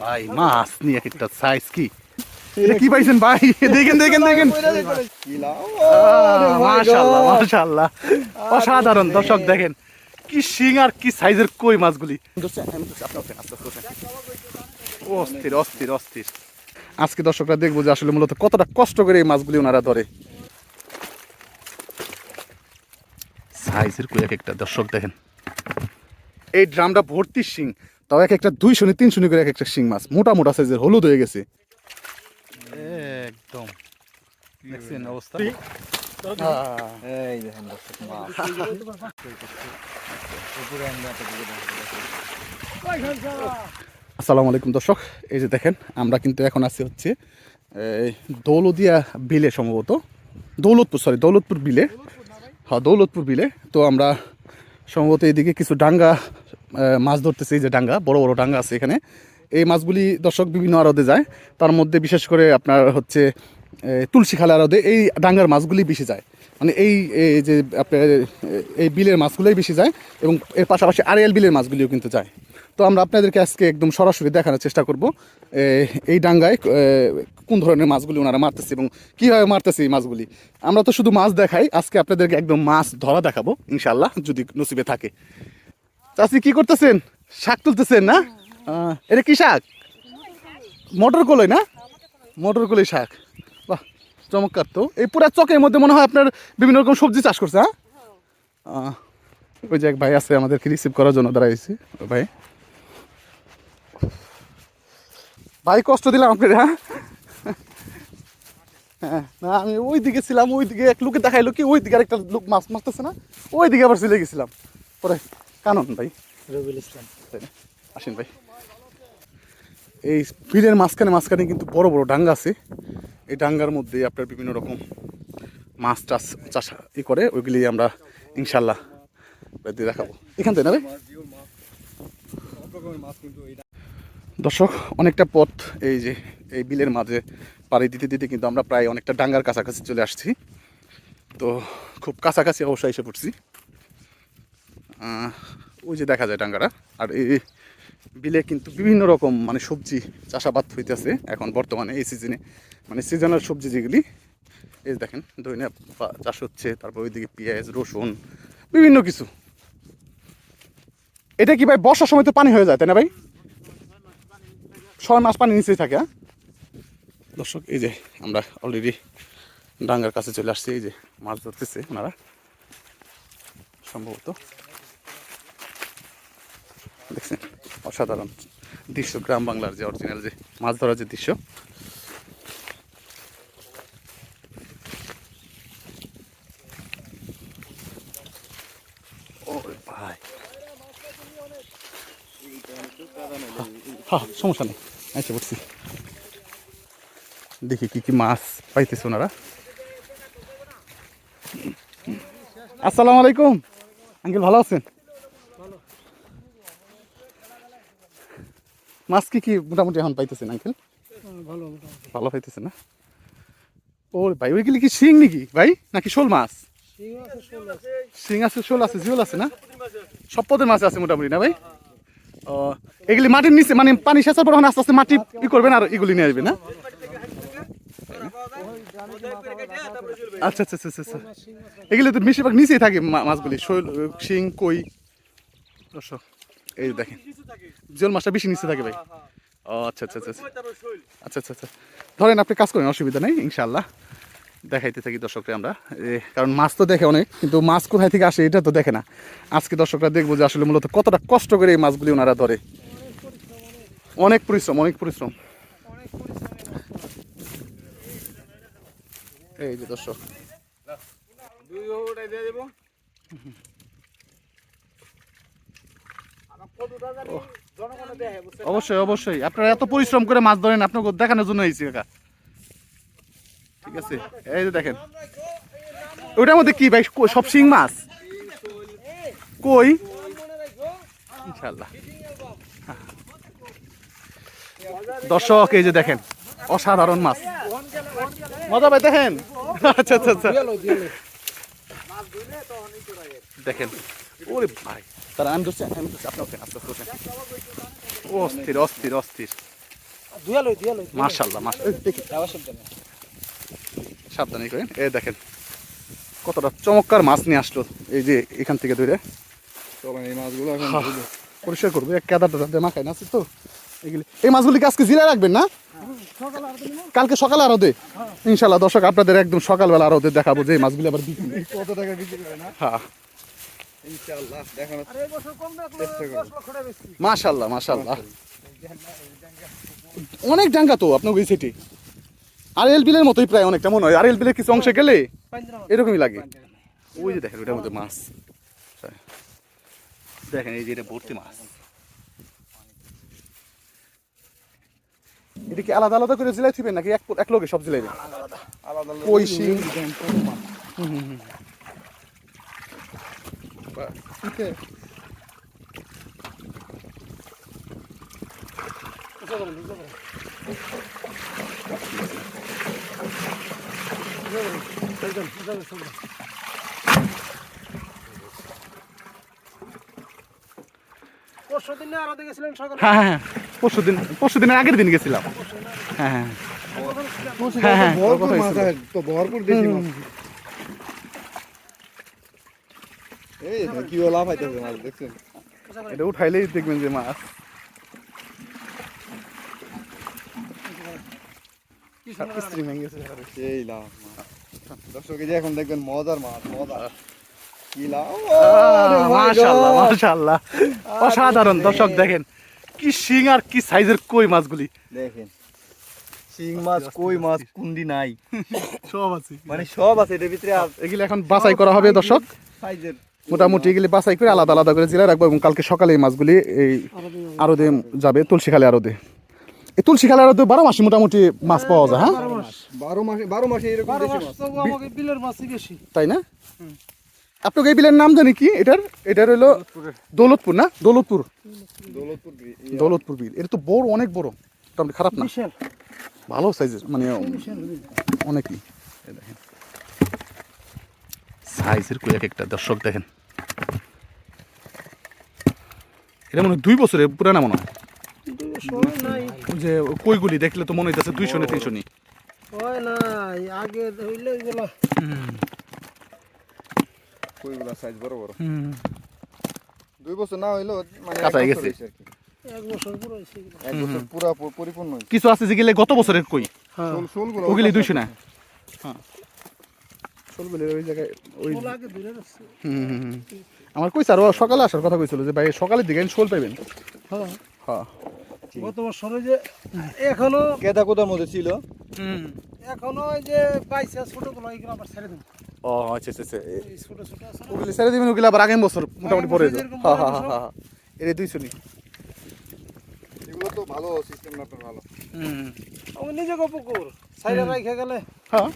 ভাই মাছ নিয়ে একটা সাইজ কি? এটা কি পাইছেন ভাই? দেখেন দেখেন দেখেন। মাশাল্লাহ মাশাল্লাহ অসাধারণ। দর্শক দেখেন কি শিং আর কি সাইজের কই মাছগুলি? অস্থির অস্থির অস্থির। আজকে দর্শকরা দেখব যে আসলে মূলত কতটা কষ্ট করে এই মাছগুলি ওনারা ধরে। সাইজের কই এক একটা? দর্শক দেখেন। এই ড্রামটা ভর্তি শিং। তাও এক একটা দুইশো নি তিনশো নি করে এক একটা শিং মাছ। মোটা মোটা সাইজের হলুদ হয়ে গেছে। একদম। দেখছেন অবস্থা? এই দেখেন আসসালামু আলাইকুম দর্শক এই যে দেখেন আমরা কিন্তু এখন আছি হচ্ছে এই দৌলদিয়া বিলে সম্ভবত। দৌলতপুর সরি দৌলতপুর বিলে। হ্যাঁ দৌলতপুর বিলে। তো আমরা সম্ভবত এইদিকে কিছু ডাঙ্গা মাছ ধরতেছি, এই যে ডাঙ্গা, বড় বড় ডাঙ্গা আছে এখানে। এই মাছগুলি দর্শক বিভিন্ন আরদে যায়। তার মধ্যে বিশেষ করে আপনার হচ্ছে তুলসী খালা আড়দে এই ডাঙ্গার মাছগুলি বেশি যায়। মানে এই যে আপনার এই বিলের মাছগুলোই বেশি যায় এবং এর পাশাপাশি আড়িয়াল বিলের মাছগুলিও কিন্তু যায়। তো আমরা আপনাদেরকে আজকে একদম সরাসরি দেখানোর চেষ্টা করব এই ডাঙ্গায় কোন ধরনের মাছগুলি ওনারা মারতেছে এবং কীভাবে মারতেছে এই মাছগুলি? আমরা তো শুধু মাছ দেখাই, আজকে আপনাদেরকে একদম মাছ ধরা দেখাবো ইনশাল্লাহ যদি নসিবে থাকে। চাষি কি করতেছেন? শাক তুলতেছেন না? এটা কি শাক? মটর কলই না? মটর কলই শাক। বাহ, চমৎকার তো। এই পুরা চকের মধ্যে মনে হয় আপনার বিভিন্ন রকম সবজি চাষ করছে হ্যাঁ? ওই যে এক ভাই আছে আমাদেরকে রিসিভ করার জন্য দাঁড়াইছি, ভাই। ভাই, কষ্ট দিলাম আপনার হ্যাঁ না আমি ওই দিকে ছিলাম ওই দিকে এক লোকে দেখাইলো কি ওই দিকে আরেকটা লোক মাছ মারতেছে না? ওই দিকে আবার চলে গেছিলাম। পরে কানন ভাই। রবিউল ইসলাম। আসেন ভাই। এই বিলের মাঝখানে মাঝখানে কিন্তু বড় বড় ডাঙ্গা আছে। এই ডাঙ্গার মধ্যে আপনার বিভিন্ন রকম মাছ টাছ চাষ ই করে ওইগুলি আমরা ইনশাল্লাহ দিয়ে দেখাবো। এখান থেকে না ভাই? দর্শক অনেকটা পথ এই যে এই বিলের মাঝে পাড়ি দিতে দিতে কিন্তু আমরা প্রায় অনেকটা ডাঙ্গার কাছাকাছি চলে আসছি। তো খুব কাছাকাছি অবশ্যই এসে পড়ছি। ওই যে দেখা যায় ডাঙ্গারা আর এই বিলে কিন্তু বিভিন্ন রকম মানে সবজি চাষাবাদ হইতেছে এখন বর্তমানে এই সিজনে। মানে সিজনাল সবজি যেগুলি, এই দেখেন, ধনিয়া চাষ হচ্ছে, তারপর ওইদিকে পেঁয়াজ, রসুন, বিভিন্ন কিছু। এটা কি ভাই বর্ষার সময় তো পানি হয়ে যায়, তাই না ভাই? ছয় মাস পানি নিচেই থাকে হ্যাঁ? দর্শক, এই যে আমরা অলরেডি ডাঙ্গার কাছে চলে আসছি, এই যে মাছ ধরতেছে ওনারা। সম্ভবত দেখছেন, অসাধারণ দৃশ্য, গ্রাম বাংলার যে অরিজিনাল যে মাছ ধরার যে দৃশ্য। হ্যাঁ সমস্যা নেই আচ্ছা বলছি দেখি কি কি মাছ পাইতেছে ওনারা। আসসালামু আলাইকুম। আঙ্কেল ভালো আছেন? মাছ কি কি মোটামুটি এখন পাইতেছেন আঙ্কেল? ভালো ভালো পাইতেছেন না? ও ভাই ওইগুলি কি শিং নাকি ভাই? নাকি শোল মাছ? শিং আছে শোল আছে। জিওল আছে না? সব পদের মাছ আছে মোটামুটি না ভাই? ও এগুলি মাটির নিচে মানে পানি সেচার পর আস্তে আস্তে মাটি ই করবেন আর এগুলি নিয়ে আসবে না? আচ্ছা আচ্ছা আচ্ছা আচ্ছা এগুলি তো বেশিরভাগ নিচেই থাকে মাছগুলি। শৈল শিং, কই। দর্শক এই দেখেন। জিওল মাছটা বেশি নিচে থাকে ভাই। ও আচ্ছা আচ্ছা আচ্ছা আচ্ছা। আচ্ছা আচ্ছা আচ্ছা। ধরেন আপনি কাজ করেন, অসুবিধা নেই ইনশাল্লাহ দেখাইতে থাকি দর্শকরা আমরা। কারণ মাছ তো দেখে অনেক, কিন্তু মাছ কোথায় থেকে আসে এটা তো দেখে না। আজকে দর্শকরা দেখব যে আসলে মূলত কতটা কষ্ট করে এই মাছগুলি ওনারা ধরে। অনেক পরিশ্রম অনেক পরিশ্রম। এই যে দর্শক। অবশ্যই অবশ্যই। আপনারা এত পরিশ্রম করে মাছ ধরেন আপনাকে দেখানোর জন্য হয়েছি কাকা। ঠিক আছে? এই যে দেখেন। ওটার মধ্যে কি ভাই? সব শিং মাছ? কই? ইনশাল্লাহ দর্শক এই যে দেখেন অসাধারণ মাছ। মজা ভাই দেখেন আচ্ছা আচ্ছা আচ্ছা। দেখেন। ওরে ভাই। তারা আমি ধরছি আমি ধরছি আপনি ওঠেন আস্তে আস্তে অস্থির অস্থির অস্থির। মার্শাল্লাহ মার্শাল দেখি সাবধানে। করেন। এ দেখেন কতটা চমৎকার মাছ নিয়ে আসলো এই যে এখান থেকে ধরে। চলেন এই মাছগুলো এখন। পরিষ্কার করব এক কেদার টেদার মাখায় না তো? এগুলি। এই মাছগুলি আজকে জিরায় রাখবেন না? কালকে সকালে আরও দে। ইনশাল্লাহ দর্শক আপনাদের একদম সকালবেলা আরও দেখাবো যে এই মাছগুলি আবার বিক্রি কত টাকা বিক্রি করে না? হ্যাঁ। ইনশাআল্লাহ দেখানো আরে এই বছর কম রাখলে চেষ্টা করব। 10 লক্ষ টাকা বেশি। মাশাল্লাহ মাশাল্লাহ অনেক ডাঙ্গা তো আপনার ওই সেটি আর এল বিলের মতোই প্রায় অনেকটা মনে হয়। আর এল বিলের কিছু অংশে গেলে এরকমই লাগে। ওই যে দেখেন ওটার মধ্যে মাছ। দেখেন এই যে এটা ভর্তি মাছ। এটা কি আলাদা আলাদা করে জেলায় থিবেন নাকি এক এক লোকে সব জেলায় আলাদা আলাদা কই শিং বুঝা পরশু দিন আরও দেখেছিলেন সকালে হ্যাঁ হ্যাঁ। পরশু দিন পরশু দিনের আগের দিন গেছিলাম। হ্যাঁ হ্যাঁ। হ্যাঁ, হ্যাঁ, এটা উঠাইলেই দেখবেন যে মাছ। দর্শক যে এখন দেখবেন মজার মাছ মজা কি লাভ মাশাল্লাহ মাশাল্লাহ অসাধারণ। দর্শক দেখেন। কি শিং আর কি সাইজের কই মাছগুলি? দেখেন শিং মাছ কই মাছ কুন্ডি নাই। সব আছে। মানে সব আছে এটার ভিতরে এগুলি এখন বাছাই করা হবে দর্শক। সাইজের। মোটামুটি এগুলি বাছাই করে আলাদা আলাদা করে জেলায় রাখব এবং কালকে সকালে এই মাছগুলি এই আরদে যাবে তুলসীখালে আরদে এই তুলসীখালে আরদে বারো মাসে মোটামুটি মাছ পাওয়া যায় হ্যাঁ? বারো মাসে বারো মাসে এরকম তাই না? আপনাকে এই বিলের নাম জানি কি? এটার এটার হলো দৌলতপুর না? দৌলতপুর। দৌলতপুর দৌলতপুর বিল। এটা তো বড় অনেক বড়। মোটামুটি খারাপ না। ভালো সাইজের মানে অনেকই। দেখেন। সাইজের কই এক একটা? দর্শক দেখেন। এটা মনে হয় দুই বছরের পুরানা মনে হয়। যে কইগুলি দেখলে তো মনে হইতেছে দুইশো না তিনশো নি। হয় নাই। আগে হইলে এগুলো। কইগুলা সাইজ বড় বড় দুই বছর না হইল মানে কাঁচা হয়ে গেছে। এক বছর পুরো এক বছর পুরা পরিপূর্ণ কিছু আছে যেগুলো গত বছরের কই? হ্যাঁ। শোল- শোলগুলো ওগুলি দুইশো না? হ্যাঁ। শোলগুলি ওই জায়গায় ওই ওগুলো আগে ধরে রাখছে। হুম, হুম, হুম। আমার কইছে আর ও সকালে আসার কথা কইছিল যে ভাই সকালের দিকে শোল পাইবেন। হ্যাঁ। হ্যাঁ। গত বছরে যে এখনও কেদা কোদার মধ্যে ছিল। এখনও ওই যে পাইছে ছোটগুলো এইগুলো আবার ছেড়ে দেবো ও আচ্ছা আচ্ছা আচ্ছা। এ- এই ছোট ছোট আছে না? ওগুলি ছেড়ে দিবেন ওগুলি আবার আগামী বছর মোটামুটি পরে হ্যাঁ হ্যাঁ হ্যাঁ হ্যাঁ এগুলো তো ভালো সিস্টেম আপনার ভালো। আমি নিজে পুকুর সাইডে রাইখে গেলে? হ্যাঁ।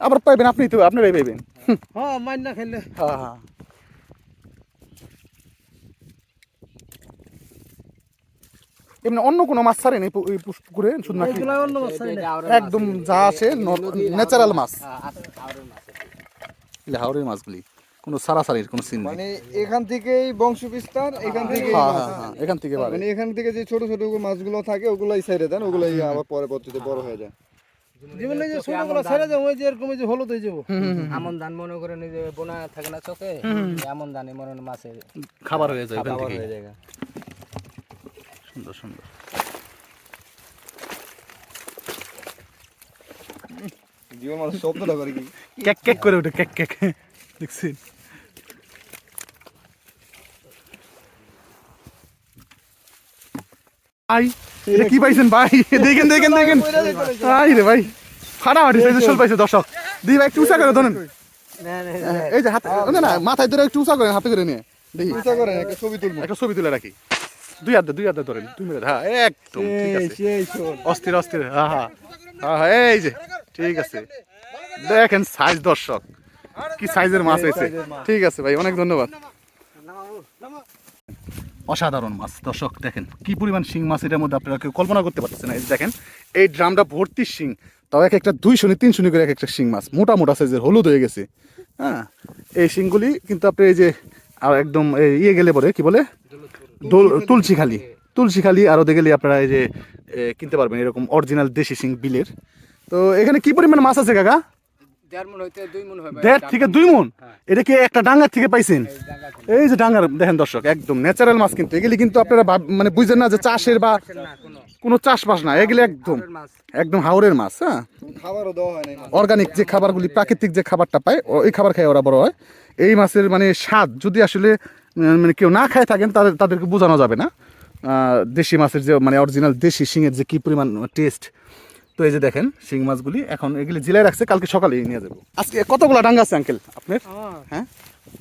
আবার পাইবেন আপনি তো আপনারাই পাইবেন। হ্যাঁ মাইন না খেলে। হ্যাঁ হ্যাঁ। এমনি অন্য কোনো মাছ ছাড়েন এই এই পুকুরে শুধু নাকি ছাড়ি। একদম যা আসে ন্যাচারাল মাছ। হাওড়ের মাছগুলি কোনো সারাসারির কোনো সিন মানে এখান থেকেই বংশ বিস্তার এখান থেকে হ্যাঁ হ্যাঁ হ্যাঁ এখান থেকে মানে এখান থেকে যে ছোট ছোট মাছগুলো থাকে ওগুলাই সাইডে দেন ওগুলাই আবার পরে বড় হয়ে যায়। যে ছোটগুলো ছেড়ে ওই যে এরকম যে হলুদ হয়ে যাব। এমন ধান মনে করেন এই যে বোনা থাকে না চোখে এমন ধানে মনে মাছের খাবার হয়ে যায় খাবার হয়ে যায়। সুন্দর সুন্দর। জীবন মাছ শব্দটা করে কি? কেক কেক করে ওঠে কেক কেক। দেখছেন ভাই এটা কি পাইছেন ভাই? দেখেন দেখেন দেখেন। আই রে ভাই ফাটাফাটি শোল পাইছে দর্শক। দি ভাই একটু উঁচা করে ধরেন। এই যে হাতে না না মাথায় ধরে একটু উঁচা করেন হাতে করে নিয়ে। দেখি। একটা ছবি তুলবো। একটা ছবি তুলে রাখি। দুই হাতে দুই হাতে ধরেন দুই মিনিট হ্যাঁ একদম ঠিক আছে। অস্থির অস্থির হ্যাঁ হ্যাঁ হ্যাঁ হ্যাঁ, এই যে ঠিক আছে। দেখেন সাইজ দর্শক কি সাইজের মাছ হয়েছে। ঠিক আছে ভাই অনেক ধন্যবাদ। অসাধারণ মাছ দর্শক দেখেন কি পরিমাণ শিং মাছ এটার মধ্যে আপনারা কেউ কল্পনা করতে পারতেছেন না। এই দেখেন এই ড্রামটা ভর্তি শিং তাও এক একটা দুই নি তিন নি করে এক একটা শিং মাছ মোটা মোটা সাইজের হলুদ হয়ে গেছে। হ্যাঁ এই শিংগুলি কিন্তু আপনি এই যে আর একদম এই ইয়ে গেলে পরে কি বলে? তুলসীখালি তুলসীখালি আর ওদের আপনারা এই যে কিনতে পারবেন এরকম অরিজিনাল দেশি সিং বিলের। তো এখানে কি পরিমাণ মাছ আছে কাকা? দেড় মন মন থেকে দুই মন? এটা কি একটা ডাঙ্গার থেকে পাইছেন? এই যে ডাঙ্গার দেখেন দর্শক একদম ন্যাচারাল মাছ কিন্তু। এগুলি কিন্তু আপনারা মানে বুঝছেন না যে চাষের বা কোনো। কোনো চাষবাস না এগুলি একদম একদম হাওরের মাছ হ্যাঁ। হয়। অর্গানিক যে খাবারগুলি প্রাকৃতিক যে খাবারটা পায় ওই খাবার খায় ওরা বড় হয়। এই মাছের মানে স্বাদ যদি আসলে মানে কেউ না খায় থাকেন তাদের তাদেরকে বোঝানো যাবে না। আহ, দেশি মাছের যে মানে অরিজিনাল দেশি শিঙের যে কী পরিমাণ টেস্ট তো এই যে দেখেন শিং মাছগুলি এখন এগুলি জেলায় রাখছে কালকে সকালে নিয়ে যাব। আজকে কতগুলো ডাঙ্গা আছে আঙ্কেল আপনার? হ্যাঁ?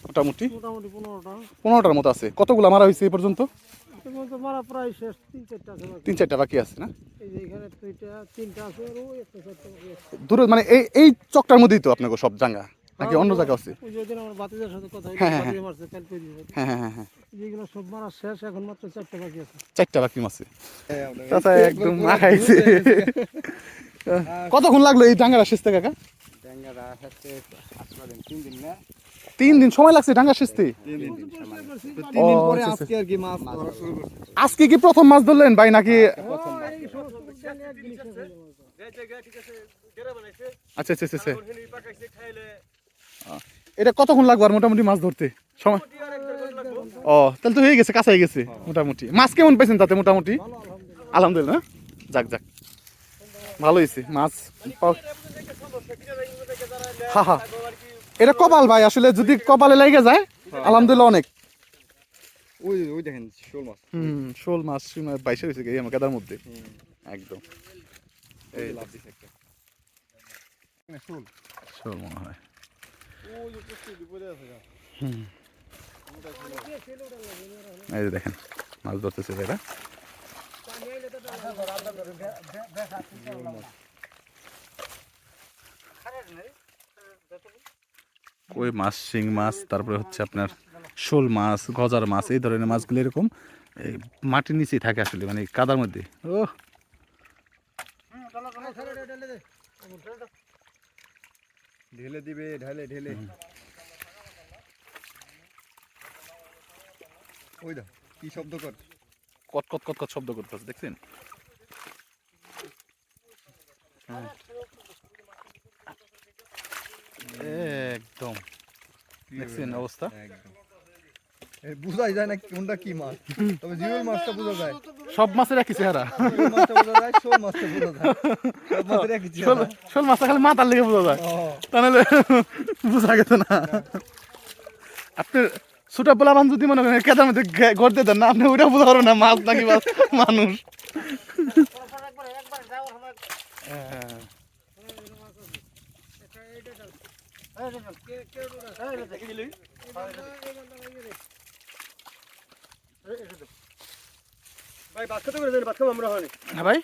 মোটামুটি? পনেরোটার মতো আছে। কতগুলো মারা হয়েছে এই পর্যন্ত? মারা প্রায় শেষ তিন চারটা বাকি। তিন চারটা বাকি আছে না? দূরে মানে এই এই চকটার মধ্যেই তো আপনাকে সব জাঙ্গা নাকি অন্য জায়গা আছে? ওই যে আমার বাতিজার সাথে কথা হ্যাঁ, হ্যাঁ, হ্যাঁ। হ্যাঁ হ্যাঁ যেগুলো সব মারা শেষ এখন মাত্র চারটা বাকি আছে। চারটা বাকি মাছ হ্যাঁ, আমরা- চাচা একদম মা খাইছে কতক্ষণ লাগল এই ডাঙ্গারা সেচতে কাকা? ডেঙ্গারা দিন তিন দিন না? তিন দিন সময় লাগছে ডাঙ্গা সেচতে তিন দিন। তো ও, তিন দিন পরে আচ্ছা, আচ্ছা। আজকে কি প্রথম মাছ ধরলেন ভাই নাকি আচ্ছা আচ্ছা আচ্ছা আচ্ছা। এটা কতক্ষণ লাগবে আর মোটামুটি মাছ ধরতে? সময় ও তাহলে তো হয়ে গেছে কাছে হয়ে গেছে। মোটামুটি। মাছ কেমন পেয়েছেন তাতে মোটামুটি? আলহামদুলিল্লাহ না? যাক যাক। ভালো হয়েছে মাছ পাও- হা হা। এটা কপাল ভাই আসলে যদি কপালে লেগে যায় আলহামদুলিল্লাহ অনেক। ওই ওই দেখেন শোল মাছ। হুম শোল মাছ বাইশে হয়েছে কি আমার মধ্যে। একদম। এই শোল। শোল মনে হয়। এই যে দেখেন, মাছ ধরতেছে এরা। কই মাছ, শিং মাছ, তারপরে হচ্ছে আপনার শোল মাছ, গজার মাছ, এই ধরনের মাছগুলো এরকম মাটির নিচেই থাকে আসলে মানে কাদার মধ্যে। ও ঢেলে দিবে ঢেলে ঢেলে। ওই দা কি শব্দ কর। কট কট কট কট শব্দ করতেছে দেখছেন? হ্যাঁ। একদম। দেখছেন অবস্থা? একদম। বুঝাই যায় না কোনটা কি মাছ তবে জিওল মাছটা বোঝা যায়। সব মাছের একই চেহারা। শোল মাছটা খালি মাথার লেগে বোঝা যায়। তাহলে বোঝা গেছে না। আপনি ছোটা পোলাবান যদি মনে করেন, কেদার মধ্যে গড়তে দেন না, আপনি ওইটা বোঝা পারবেন না, মাছ নাকি মাছ, মানুষ। হ্যাঁ। ভাই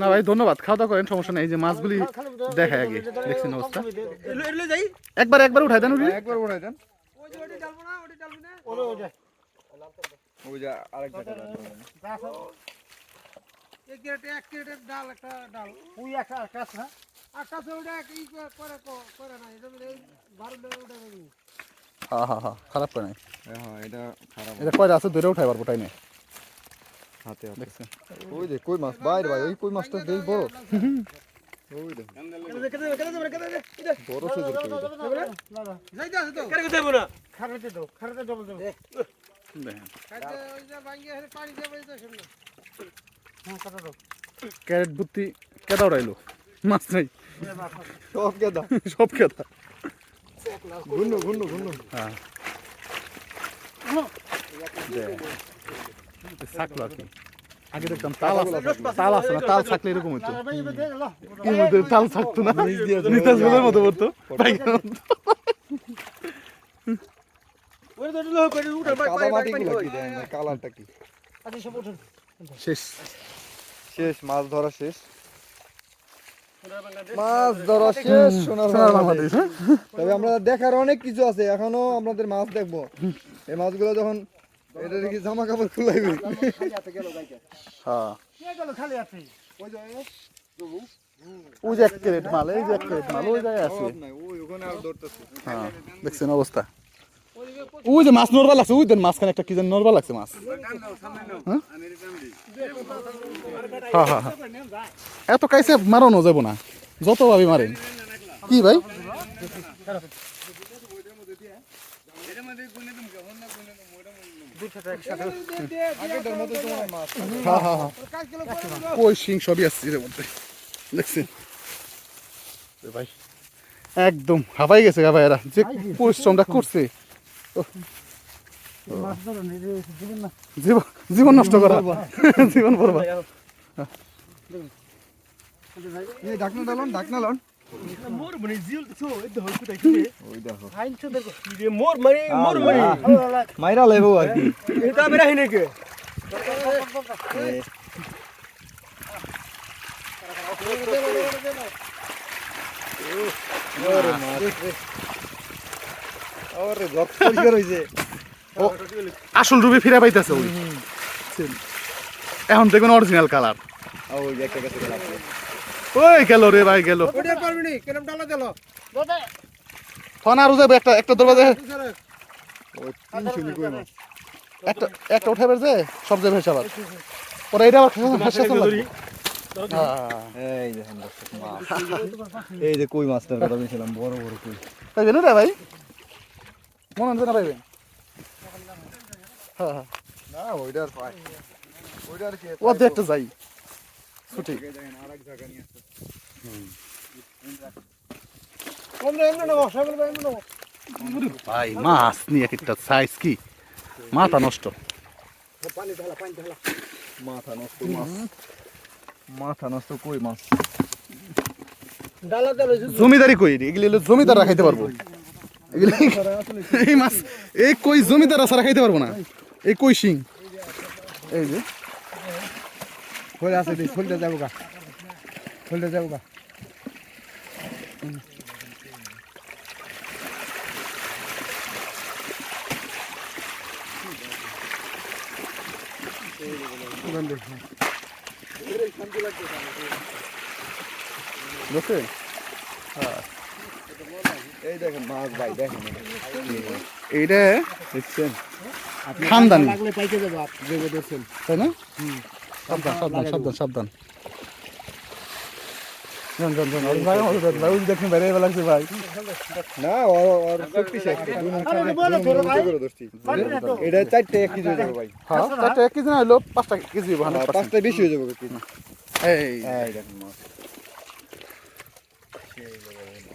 না ভাই ধন্যবাদ খাওয়া দাওয়া করেন সমস্যা নেই যে মাছগুলি দেখায় আগে দেখছেন অবস্থা? একবার একবার উঠাই দেন একবার দেন। হ্যাঁ হ্যাঁ হ্যাঁ খারাপ করে নাই। হ্যাঁ এটা খারাপ। এটা কয়টা আছে? ধরে উঠাই পারব তাই না হাতে হাতে। দেখছেন? ওই যে কই মাছ? বাইরে ভাই ওই কই মাছটা? বেশ বড়। ওই দেখ। বড় না খারাতে দাও খারাতে দাও ক্যারেট ভর্তি কেদা উড়াইলো? মাছ নাই। সব কেদা সব কেদা ঘুন্নু ঘুন্নু ঘুন্নু হ্যাঁ। থাকল আর কি। আগে দেখতাম তাল আছে। তাল আছে না তাল থাকলে এরকম হতো তাল থাকতো না। নিতাজ বেলের মতো পড়তো। পাইকার। মতো। কাদা মাটি গুলো কি দেন কালারটা কি? শেষ। শেষ মাছ ধরা শেষ। মাছ ধরা শেষ সোনার বাংলাদেশ। হ্যাঁ? তবে আমরা দেখার অনেক কিছু আছে এখনও আমাদের মাছ দেখব। এই মাছগুলো যখন এটা দেখি জামা কাপড় খুলাইবে। হ্যাঁ। কে খালি যে এক ক্যারেট মাল, এই যে এক ক্যারেট মাল, ওই জায়গায় আছে। হ্যাঁ দেখছেন অবস্থা? ওই যে মাছ নরবা লাগছে, ওই দেন মাঝখানে একটা কি যেন লাগছে মাছ। হ্যাঁ? হ্যাঁ হ্যাঁ হ্যাঁ। এত কাইসে মারানো যাব না যত ভাবি মারেন। কি ভাই? কই শিং সবই আসছে এর মধ্যে। দেখছেন? ভাই। একদম হাবাই গেছে গা ভাইয়েরা। যে পরিশ্রমটা করছে। ওহ। জীবন জীবন নষ্ট করা। জীবন বরবাদ। এই ঢাকনা ডালন ঢাকনা লন। মোর মানে জিল তো এই তো হইছে তাই ওই দেখো। আইন তো দেখো। রে মোর মানে মোর মানে। মাইরা লাইবো আর কি। এটা হিনে আসল রূপে ফিরে পাইতেছে ওই। এখন দেখবেন অরিজিনাল কালার ওই যে একটা কাছে ওই গেল রে ভাই গেল। ওটা পারবি নি ডালা একটা একটা দরজা একটা একটা উঠাবে যে সব যাবে হিসাব পরে এটা আবার হাসি হ্যাঁ। এই দেখেন এই যে কই মাছটার কথা বলছিলাম বড় বড় কই। পাইবেন রে ভাই? মনে হচ্ছে না পাইবেন হ্যাঁ হ্যাঁ। না ওইটার পাই। ওইটার কি ও দেখতে যাই। ছুটি। ভাই মাছ নিয়ে একটা সাইজ কি? মাথা নষ্ট। মাথা নষ্ট মাথা নষ্ট কই মাছ? জমিদারি কই? এগুলি হলো জমিদাররা খাইতে পারব। এই মাছ এই কই জমিদাররা ছাড়া খাইতে পারব না? এই কই শিং? এই যে। হয়ে আছে দি ফুলতে যাব গা ফুলতে যাব গা বুঝছেন এই দেখেন মাছ ভাই দেখেন এইটা দেখছেন খানদানি লাগলে পাইতে যাব আপ যেগো দেখছেন তাই না সাবধান সাবধান সাবধান সাবধান যান যান যান ভাই আমাদের ভাই ওই দেখেন বাইরে এবার লাগছে ভাই। না ওর ওর শক্তি শেষ এটা চারটে এক কেজি হয়ে যাবে ভাই। হ্যাঁ চারটা এক কেজি না হইল পাঁচটা কেজি হইবো পাঁচটা বেশি হয়ে যাবে কেজি। এই এই দেখেন। মাছ।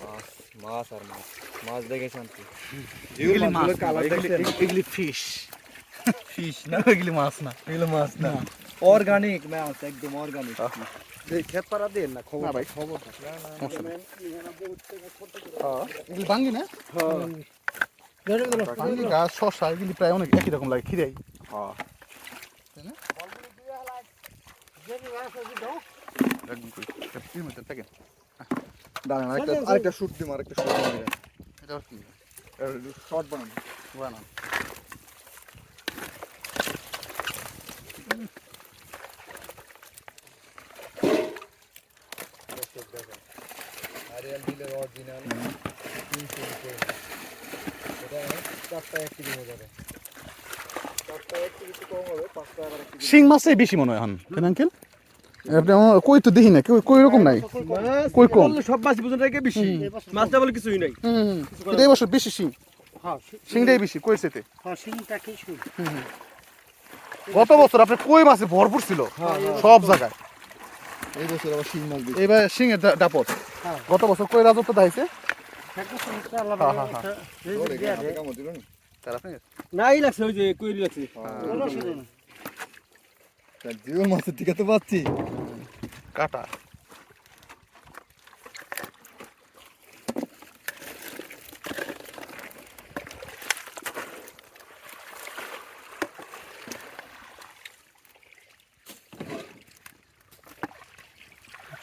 মাছ মাছ আর মাছ। মাছ দেখেছেন তো এগুলি মাছ এগুলি- ফিশ ফিশ না? এগুলি মাছ না এগুলো মাছ না। অর্গানিক মাছ একদম অর্গানিক খেত পাড়া দেন না খবর না ভাই। খবর। হ্যাঁ, বাঙ্গি না? বাঙ্গি গাছ শশা এগুলি প্রায় অনেক একই রকম লাগে খিরাই হ্যাঁ। দাঁড়ান আরেকটা আরেকটা শুট দিম আরেকটা শুট দিম এটা কি? শর্ট বানাবো বানান। আরিয়াল ডিলের অরিজিনাল তিনশো রুপিয়ে এটা চারটা এক কেজি হয়ে যাবে শিং মাছটাই বেশি মনে হয় এখন তাই আঙ্কেল? কই তো দেখি না কই কই রকম নাই? কই কম। সব মাছ বুঝুন থেকে বেশি। মাছটা বলে কিছুই নাই। এটা এই বছর বেশি শিং। হ্যাঁ শিংটাই বেশি কই সেতে? হ্যাঁ গত বছর আপনার কই মাছে ভরপুর ছিল? সব জায়গায়। এই বছর আবার শিং মাছ দিচ্ছে এবার শিং এর দা- দাপট হ্যাঁ। গত বছর কই রাজত্ব দাইছে হ্যাঁ, হ্যাঁ, নাই লাগছে ওই যে কইরি লাগছে। তা জিও মাছের টিকা তো পাচ্ছি। কাটা।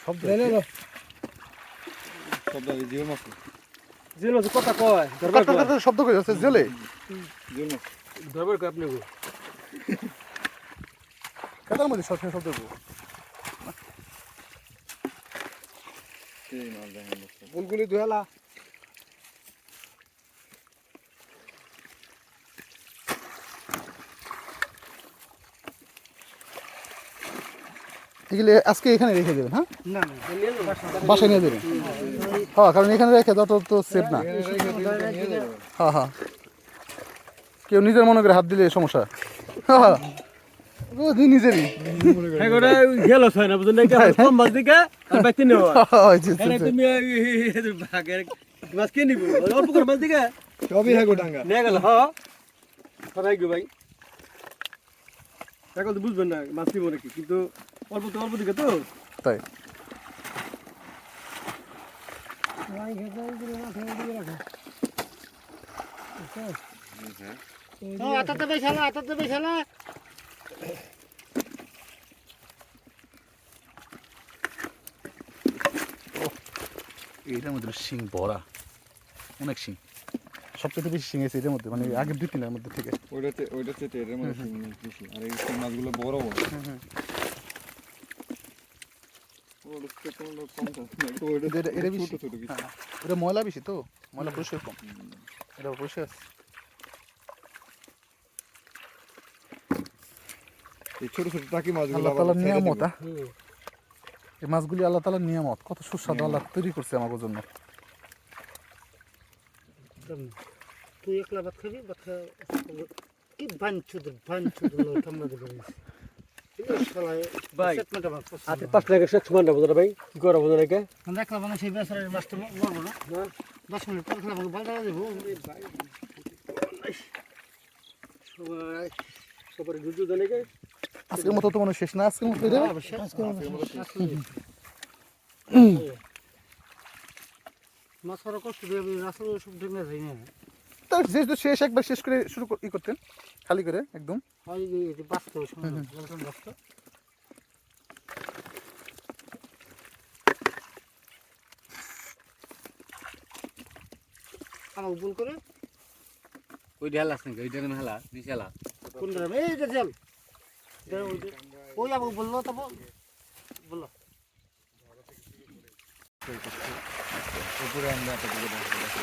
সব জিল মাছ কথা কয় কাটা কাটা শব্দ করে যাচ্ছে জেলে? জিও মাছ দরবার কয় আপনি কাটার মধ্যে সব শব্দ দোস্ত। বুলগুলি দুয়ালা এগুলো আজকে এখানে রেখে দেবেন হ্যাঁ? না না বাসায় নিয়ে দেবেন। হ্যাঁ কারণ এখানে রেখে দেওয়া তো সেফ না। হ্যাঁ হ্যাঁ। কেউ নিজের মনে করে হাত দিলে সমস্যা। হ্যাঁ হ্যাঁ। নিজেরই। বুঝবেন না মাছ নিব নাকি? কিন্তু অল্প তো অল্প দিকে তো? তাই। আতাতে বেশালা আতাতে বেশালা এইটার মধ্যে শিং বড়া। অনেক শিং। সবচেয়ে বেশি শিং আছে এটার মধ্যে মানে আগের দুই তিনের মধ্যে থেকে। ওইটাতে ওইটাতে টেরের মধ্যে শিং বেশি। আর এই শিং মাছগুলো বড় বড় ওটাতে কোনো কম থাকে না, একটু ওইটাতে এটা- ময়লা বেশি তো? ময়লা পরিষ্কার কম। এটা পরিষ্কার এই ছোট ছোট টাকি মাছগুলো আল্লাহ তালার নিয়ামত? এই মাছগুলি আল্লাহ তালার নিয়ামত। কত সুস্বাদু আল্লাহ তৈরি করছে আমার জন্য। তুই একলা ভাত খাবি? ভাত খা কি ভাই হাতে পাঁচ টাকা শেষ সমান না বুঝলেন ভাই কি করা বুঝলেন নাকি? দেখলাম মানে সেই বেচারের মাছটা মরবো না। দশ মিনিট পর খেলাম ভালো দেবো। সবাই সবার গুজু দেন নাকি? আজকের মতো তো মনে শেষ না আজকের মতো মাছ কষ্ট দিয়ে রাস্তা সব ঢেকে যাই না। তো শেষ একবার শেষ করে শুরু ই করতেন। খালি করে একদম? আমার ভুল করে। ওই ঢেল আছে নাকি? ওইটার মেলা বিশালা কোন ধরনের এই যে জেল ওই আমাকে বলল তো বলল উপরে আমরা একটা দিকে দেখো,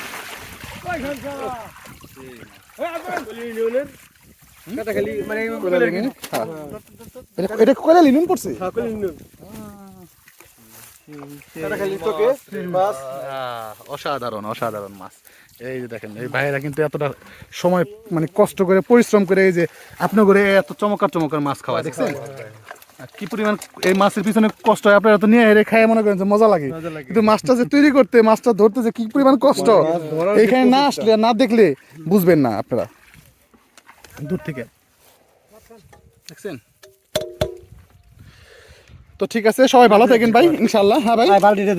এটা- লিনুন? পড়ছে? ইউনিয়ন কাটা খালি তোকে মাছ। আহ, অসাধারণ অসাধারণ মাছ। এই যে দেখেন এই ভাইয়েরা কিন্তু এতটা সময় মানে কষ্ট করে পরিশ্রম করে এই যে আপনার করে এত চমৎকার চমৎকার মাছ খাওয়া দেখছেন? কি পরিমাণ এই মাছের পিছনে কষ্ট হয় আপনারা তো নিয়ে হেরে খায় মনে করেন যে মজা লাগে। কিন্তু মাছটা যে তৈরি করতে মাছটা ধরতে যে কি পরিমাণ কষ্ট? এখানে না আসলে না দেখলে বুঝবেন না আপনারা। দূর থেকে। দেখছেন? তো ঠিক আছে সবাই ভালো থাকেন ভাই ইনশাল্লাহ হ্যাঁ ভাই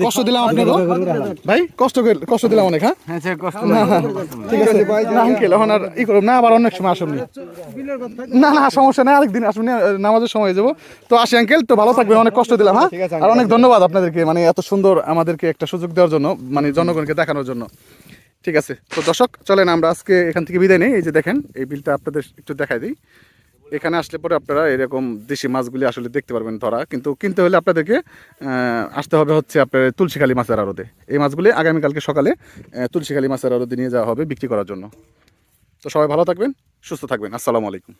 কষ্ট দিলাম আপনাকে ভাই কষ্ট কষ্ট দিলাম অনেক হ্যাঁ? হ্যাঁ ঠিক আছে না আঙ্কেল এখন আর ই করব না আবার অনেক সময় আসুন না। না সমস্যা নেই আরেকদিন আসুন নামাজের সময় হয়ে যাব। তো আসি আঙ্কেল তো ভালো থাকবেন অনেক কষ্ট দিলাম হ্যাঁ? আর অনেক ধন্যবাদ আপনাদেরকে মানে এত সুন্দর আমাদেরকে একটা সুযোগ দেওয়ার জন্য মানে জনগণকে দেখানোর জন্য। ঠিক আছে। তো দর্শক, চলেন আমরা আজকে এখান থেকে বিদায় নেই। এই যে দেখেন, এই বিলটা আপনাদের একটু দেখাই দিই। এখানে আসলে পরে আপনারা এরকম দেশি মাছগুলি আসলে দেখতে পারবেন ধরা। কিন্তু কিনতে হলে আপনাদেরকে আসতে হবে হচ্ছে আপনার তুলসীখালী মাছের আড়তে। এই মাছগুলি আগামীকালকে সকালে তুলসীখালী মাছের আড়তে নিয়ে যাওয়া হবে বিক্রি করার জন্য। তো সবাই ভালো থাকবেন, সুস্থ থাকবেন। আসসালামু আলাইকুম।